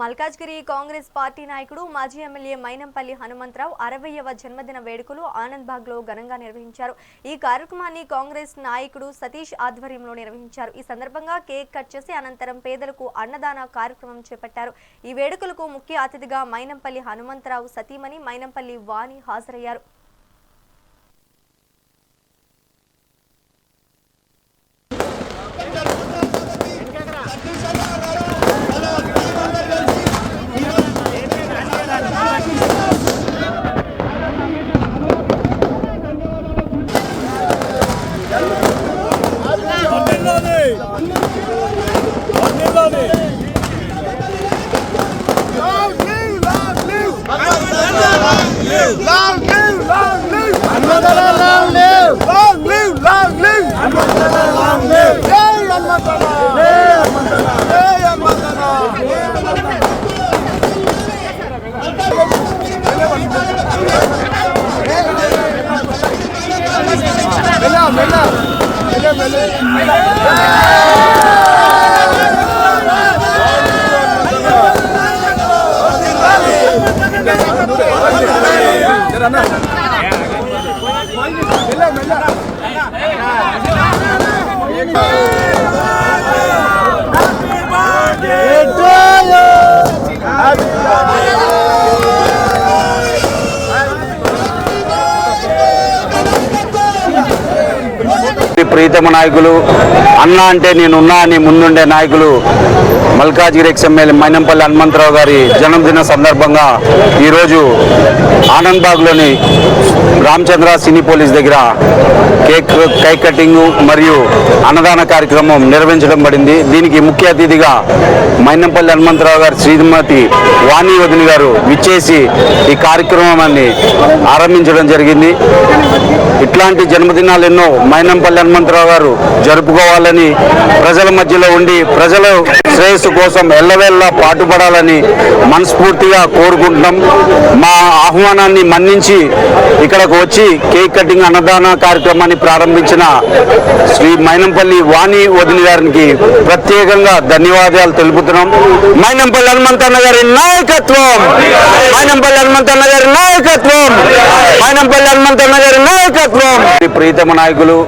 Malkajgiri Congress party నాయకుడు మాజీ MLA Mynampally Hanumantharao అరవయవ జన్మదిన వేడుకలు ఆనంద్ బాగ్లో ఘనంగా నిర్వహించారు. ఈ కార్యక్రమాన్ని కాంగ్రెస్ నాయకుడు సతీష్ ఆధ్వర్యంలో నిర్వహించారు. ఈ సందర్భంగా కేక్ కట్ చేసి అనంతరం పేదలకు అన్నదాన కార్యక్రమం చేపట్టారు. ఈ వేడుకలకు ముఖ్య అతిథిగా మైనంపల్లి హనుమంతరావు సతీమణి మైనంపల్లి వాణి హాజరయ్యారు. అన్నిలోనే అన్నిలోనే Long live, long live, 来来来 ప్రీతమ నాయకులు అన్న అంటే నేనున్నా అని ముందుండే నాయకులు మల్కాజ్గిరి ఎక్స్ఎమ్మెల్యే మైనంపల్లి హనుమంతరావు గారి జన్మదిన సందర్భంగా ఈరోజు ఆనంద్బాగ్లోని రామచంద్ర సినీ పోలీస్ దగ్గర కేక్ కేక్ కటింగ్ మరియు అన్నదాన కార్యక్రమం నిర్వహించడం పడింది. దీనికి ముఖ్య అతిథిగా మైనంపల్లి హనుమంతరావు గారు శ్రీమతి వాణి వదిని గారు విచ్చేసి ఈ కార్యక్రమాన్ని ఆరంభించడం జరిగింది. ఇట్లాంటి జన్మదినాలు ఎన్నో మైనంపల్లి హనుమంతరావు గారు జరుపుకోవాలని ప్రజల మధ్యలో ఉండి ప్రజల ఆంధ్రప్రదేశ్ కోసం ఎల్లవెల్లా పాటుపడాలని మనస్ఫూర్తిగా కోరుకుంటున్నాం. మా ఆహ్వానాన్ని మన్నించి ఇక్కడకు వచ్చి కేక్ కటింగ్ అన్నదాన కార్యక్రమాన్ని ప్రారంభించిన శ్రీ మైనంపల్లి వాణి వదిలి గారికి ప్రత్యేకంగా ధన్యవాదాలు తెలుపుతున్నాం. మైనంపల్లి హనుమంతన్న గారి నాయకత్వం! మైనంపల్లి హనుమంతన్న గారి నాయకత్వం! మైనంపల్లి హనుమంతన్న గారి నాయకత్వం! ప్రీతమ నాయకులు